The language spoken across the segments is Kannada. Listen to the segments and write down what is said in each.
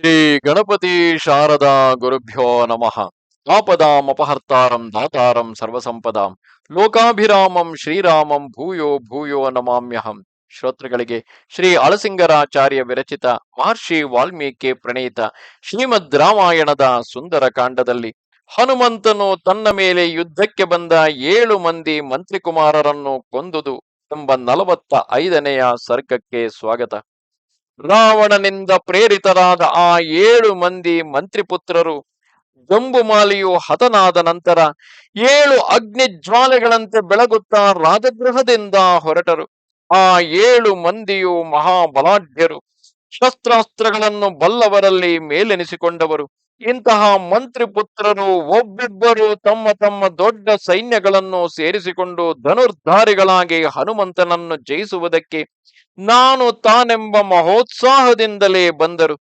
ಶ್ರೀ ಗಣಪತಿ ಶಾರದಾ ಗುರುಭ್ಯೋ ನಮಃ. ಆಪದಾಮಪಹರ್ತಾರಂ ದಾತಾರಂ ಸರ್ವಸಂಪದಾಂ. ಲೋಕಾಭಿರಾಮಂ ಶ್ರೀರಾಮಂ ಭೂಯೋ ಭೂಯೋ ನಮಾಮ್ಯಹಂ. ಶ್ರೋತೃಗಳಿಗೆ ಶ್ರೀ ಅಳಸಿಂಗರಾಚಾರ್ಯ ವಿರಚಿತ ಮಹರ್ಷಿ ವಾಲ್ಮೀಕಿ ಪ್ರಣೀತ ಶ್ರೀಮದ್ ರಾಮಾಯಣದ ಸುಂದರ ಕಾಂಡದಲ್ಲಿ ಹನುಮಂತನು ತನ್ನ ಮೇಲೆ ಯುದ್ಧಕ್ಕೆ ಬಂದ ಏಳು ಮಂದಿ ಮಂತ್ರಿಕುಮಾರರನ್ನು ಕೊಂದುದು ಎಂಬ ನಲವತ್ತ ಐದನೆಯ ಸರ್ಗಕ್ಕೆ ಸ್ವಾಗತ. ರಾವಣನಿಂದ ಪ್ರೇರಿತರಾದ ಆ ಏಳು ಮಂದಿ ಮಂತ್ರಿಪುತ್ರರು ಜಂಬುಮಾಲಿಯು ಹತನಾದ ನಂತರ ಏಳು ಅಗ್ನಿ ಜ್ವಾಲೆಗಳಂತೆ ಬೆಳಗುತ್ತಾ ರಾಜಗೃಹದಿಂದ ಹೊರಟರು. ಆ ಏಳು ಮಂದಿಯು ಮಹಾಬಲಾಢ್ಯರು. ಶಸ್ತ್ರಾಸ್ತ್ರಗಳನ್ನು ಬಲ್ಲವರಲ್ಲಿ ಮೇಲೆನಿಸಿಕೊಂಡವರು. ಇಂತಹ ಮಂತ್ರಿ ಪುತ್ರರು ಒಬ್ಬಿಬ್ಬರು ತಮ್ಮ ತಮ್ಮ ದೊಡ್ಡ ಸೈನ್ಯಗಳನ್ನು ಸೇರಿಸಿಕೊಂಡು ಧನುರ್ಧಾರಿಗಳಾಗಿ ಹನುಮಂತನನ್ನು ಜಯಿಸುವುದಕ್ಕೆ ನಾನು ತಾನೆಂಬ ಮಹೋತ್ಸಾಹದಿಂದಲೇ ಬಂದರು.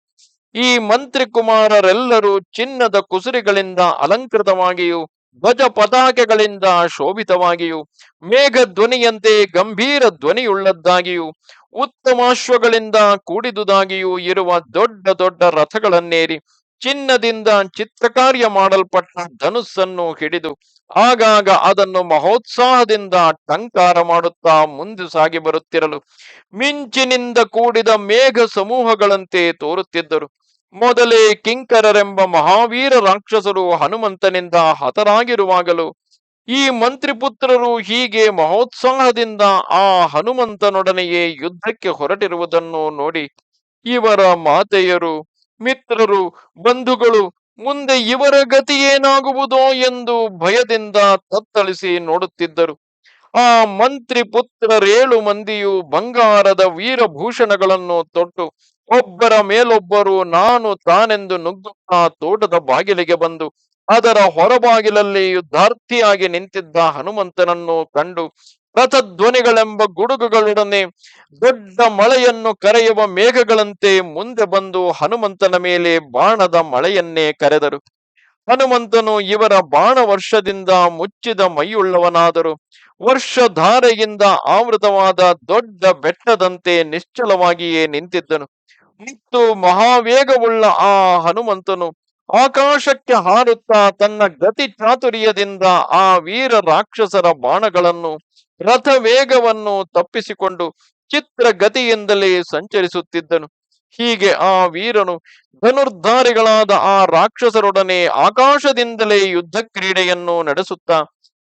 ಈ ಮಂತ್ರಿ ಕುಮಾರರೆಲ್ಲರೂ ಚಿನ್ನದ ಕುಸುರಿಗಳಿಂದ ಅಲಂಕೃತವಾಗಿಯೂ, ಧ್ವಜ ಪತಾಕೆಗಳಿಂದ ಶೋಭಿತವಾಗಿಯೂ ಮೇಘ ಧ್ವನಿಯಂತೆ ಗಂಭೀರ ಧ್ವನಿಯುಳ್ಳದ್ದಾಗಿಯೂ ಉತ್ತಮಾಶ್ವಗಳಿಂದ ಕೂಡಿದುದಾಗಿಯೂ ಇರುವ ದೊಡ್ಡ ದೊಡ್ಡ ರಥಗಳನ್ನೇರಿ ಚಿನ್ನದಿಂದ ಚಿತ್ರಕಾರ್ಯ ಮಾಡಲ್ಪಟ್ಟ ಧನುಸ್ಸನ್ನು ಹಿಡಿದು ಆಗಾಗ ಅದನ್ನು ಮಹೋತ್ಸಾಹದಿಂದ ಟಂಕಾರ ಮಾಡುತ್ತಾ ಮುಂದೆ ಸಾಗಿ ಬರುತ್ತಿರಲು ಮಿಂಚಿನಿಂದ ಕೂಡಿದ ಮೇಘ ಸಮೂಹಗಳಂತೆ ತೋರುತ್ತಿದ್ದರು. ಮೊದಲೇ ಕಿಂಕರರೆಂಬ ಮಹಾವೀರ ರಾಕ್ಷಸರು ಹನುಮಂತನಿಂದ ಹತರಾಗಿರುವಾಗಲೂ ಈ ಮಂತ್ರಿಪುತ್ರರು ಹೀಗೆ ಮಹೋತ್ಸಾಹದಿಂದ ಆ ಹನುಮಂತನೊಡನೆಯೇ ಯುದ್ಧಕ್ಕೆ ಹೊರಟಿರುವುದನ್ನು ನೋಡಿ ಇವರ ಮಾತೆಯರು ಮಿತ್ರರು, ಬಂಧುಗಳು, ಮುಂದೆ ಇವರ ಗತಿ ಏನಾಗುವುದೋ ಎಂದು ಭಯದಿಂದ ತತ್ತಳಿಸಿ ನೋಡುತ್ತಿದ್ದರು. ಆ ಮಂತ್ರಿ ಪುತ್ರರೇಳು ಮಂದಿಯು ಬಂಗಾರದ ವೀರಭೂಷಣಗಳನ್ನು ತೊಟ್ಟು, ಒಬ್ಬರ ಮೇಲೊಬ್ಬರು ನಾನು ತಾನೆಂದು ನುಗ್ಗುತ್ತಾ ತೋಟದ ಬಾಗಿಲಿಗೆ ಬಂದು, ಅದರ ಹೊರಬಾಗಿಲಲ್ಲಿ ಯುದ್ಧಾರ್ಥಿಯಾಗಿ ನಿಂತಿದ್ದ ಹನುಮಂತನನ್ನು ಕಂಡು ರಥಧ್ವನಿಗಳೆಂಬ ಗುಡುಗುಗಳೊಡನೆ ದೊಡ್ಡ ಮಳೆಯನ್ನು ಕರೆಯುವ ಮೇಘಗಳಂತೆ ಮುಂದೆ ಬಂದು ಹನುಮಂತನ ಮೇಲೆ ಬಾಣದ ಮಳೆಯನ್ನೇ ಕರೆದರು. ಹನುಮಂತನು ಇವರ ಬಾಣ ವರ್ಷದಿಂದ ಮುಚ್ಚಿದ ಮೈಯುಳ್ಳವನಾದರು. ವರ್ಷಧಾರೆಯಿಂದ ಆವೃತವಾದ ದೊಡ್ಡ ಬೆಟ್ಟದಂತೆ ನಿಶ್ಚಲವಾಗಿಯೇ ನಿಂತಿದ್ದನು. ಮತ್ತು ಮಹಾವೇಗವುಳ್ಳ ಆ ಹನುಮಂತನು ಆಕಾಶಕ್ಕೆ ಹಾರುತ್ತಾ ತನ್ನ ಗತಿ ಚಾತುರ್ಯದಿಂದ ಆ ವೀರ ರಾಕ್ಷಸರ ಬಾಣಗಳನ್ನು ರಥ ವೇಗವನ್ನು ತಪ್ಪಿಸಿಕೊಂಡು ಚಿತ್ರ ಗತಿಯಿಂದಲೇ ಸಂಚರಿಸುತ್ತಿದ್ದನು. ಹೀಗೆ ಆ ವೀರನು ಧನುರ್ಧಾರಿಗಳಾದ ಆ ರಾಕ್ಷಸರೊಡನೆ ಆಕಾಶದಿಂದಲೇ ಯುದ್ಧ ಕ್ರೀಡೆಯನ್ನು ನಡೆಸುತ್ತಾ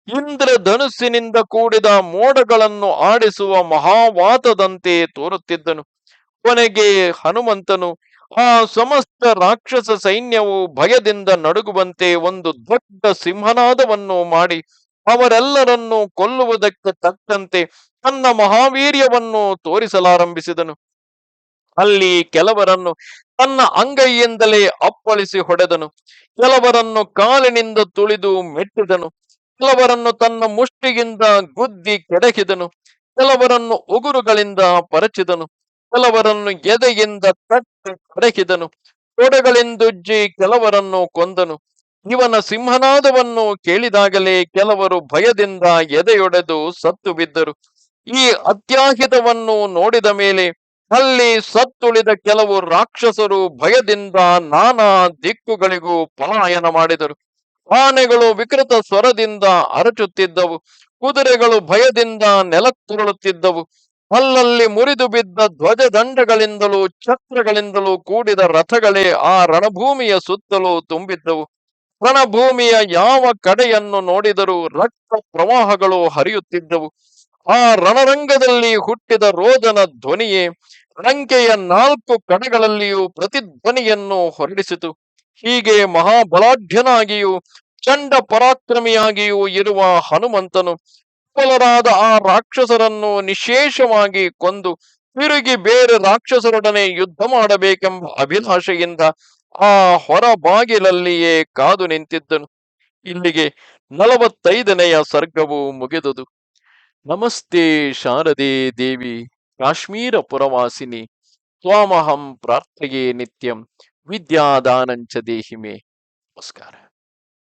ಇಂದ್ರ ಧನುಸ್ಸಿನಿಂದ ಕೂಡಿದ ಮೋಡಗಳನ್ನು ಆಡಿಸುವ ಮಹಾವಾತದಂತೆ ತೋರುತ್ತಿದ್ದನು. ಕೊನೆಗೆ ಹನುಮಂತನು, ಆ ಸಮಸ್ತ ರಾಕ್ಷಸ ಸೈನ್ಯವು ಭಯದಿಂದ ನಡುಗುವಂತೆ ಒಂದು ದೊಡ್ಡ ಸಿಂಹನಾದವನ್ನು ಮಾಡಿ ಅವರೆಲ್ಲರನ್ನು ಕೊಲ್ಲುವುದಕ್ಕೆ ತಕ್ಕಂತೆ ತನ್ನ ಮಹಾವೀರ್ಯವನ್ನು ತೋರಿಸಲಾರಂಭಿಸಿದನು. ಅಲ್ಲಿ ಕೆಲವರನ್ನು ತನ್ನ ಅಂಗೈಯಿಂದಲೇ ಅಪ್ಪಳಿಸಿ ಹೊಡೆದನು. ಕೆಲವರನ್ನು ಕಾಲಿನಿಂದ ತುಳಿದು ಮೆಟ್ಟಿದನು. ಕೆಲವರನ್ನು ತನ್ನ ಮುಷ್ಟಿಗಿಂದ ಗುದ್ದಿ ಕೆಡಕಿದನು ಕೆಲವರನ್ನು ಉಗುರುಗಳಿಂದ ಪರಚಿದನು. ಕೆಲವರನ್ನು ಎದೆಯಿಂದ ತಟ್ಟಿ ಕಡಕಿದನು ತೊಡೆಗಳಿಂದುಜ್ಜಿ ಕೆಲವರನ್ನು ಕೊಂದನು. ಇವನ ಸಿಂಹನಾದವನ್ನು ಕೇಳಿದಾಗಲೇ ಕೆಲವರು ಭಯದಿಂದ ಎದೆಯೊಡೆದು ಸತ್ತು ಬಿದ್ದರು. ಈ ಅತ್ಯಾಹಿತವನ್ನು ನೋಡಿದ ಮೇಲೆ ಅಲ್ಲಿ ಸತ್ತುಳಿದ ಕೆಲವು ರಾಕ್ಷಸರು ಭಯದಿಂದ ನಾನಾ ದಿಕ್ಕುಗಳಿಗೂ ಪಲಾಯನ ಮಾಡಿದರು. ಆನೆಗಳು ವಿಕೃತ ಸ್ವರದಿಂದ ಅರಚುತ್ತಿದ್ದವು. ಕುದುರೆಗಳು ಭಯದಿಂದ ನೆಲತ್ತುರಳುತ್ತಿದ್ದವು ಅಲ್ಲಲ್ಲಿ ಮುರಿದು ಬಿದ್ದ ಧ್ವಜದಂಡಗಳಿಂದಲೂ ಚಕ್ರಗಳಿಂದಲೂ ಕೂಡಿದ ರಥಗಳೇ ಆ ರಣಭೂಮಿಯ ಸುತ್ತಲೂ ತುಂಬಿದ್ದವು. ರಣಭೂಮಿಯ ಯಾವ ಕಡೆಯನ್ನು ನೋಡಿದರೂ ರಕ್ತ ಪ್ರವಾಹಗಳು ಹರಿಯುತ್ತಿದ್ದವು. ಆ ರಣರಂಗದಲ್ಲಿ ಹುಟ್ಟಿದ ರೋಜನ ಧ್ವನಿಯೇ ಲಂಕೆಯ ನಾಲ್ಕು ಕಡೆಗಳಲ್ಲಿಯೂ ಪ್ರತಿಧ್ವನಿಯನ್ನು ಹೊರಡಿಸಿತು. ಹೀಗೆ ಮಹಾಬಲಾಢ್ಯನಾಗಿಯೂ ಚಂಡ ಪರಾಕ್ರಮಿಯಾಗಿಯೂ ಇರುವ ಹನುಮಂತನು ವಿಫಲರಾದ ಆ ರಾಕ್ಷಸರನ್ನು ನಿಶೇಷವಾಗಿ ಕೊಂದು ತಿರುಗಿ ಬೇರೆ ರಾಕ್ಷಸರೊಡನೆ ಯುದ್ಧ ಮಾಡಬೇಕೆಂಬ ಅಭಿಲಾಷೆಯಿಂದ ಆ ಹೊರ ಬಾಗಿಲಲ್ಲಿಯೇ ಕಾದು ನಿಂತಿದ್ದನು. ಇಲ್ಲಿಗೆ ನಲವತ್ತೈದನೆಯ ಸರ್ಗವು ಮುಗಿದುದು. ನಮಸ್ತೆ ಶಾರದೆ ದೇವಿ, ಕಾಶ್ಮೀರ ಪುರವಾಸಿನಿ. ಸ್ವಾಮಹಂ ಪ್ರಾರ್ಥೆಯೇ ನಿತ್ಯಂ. ವಿದ್ಯಾದಾನಂಚ ದೇಹಿಮೆ. ನಮಸ್ಕಾರ.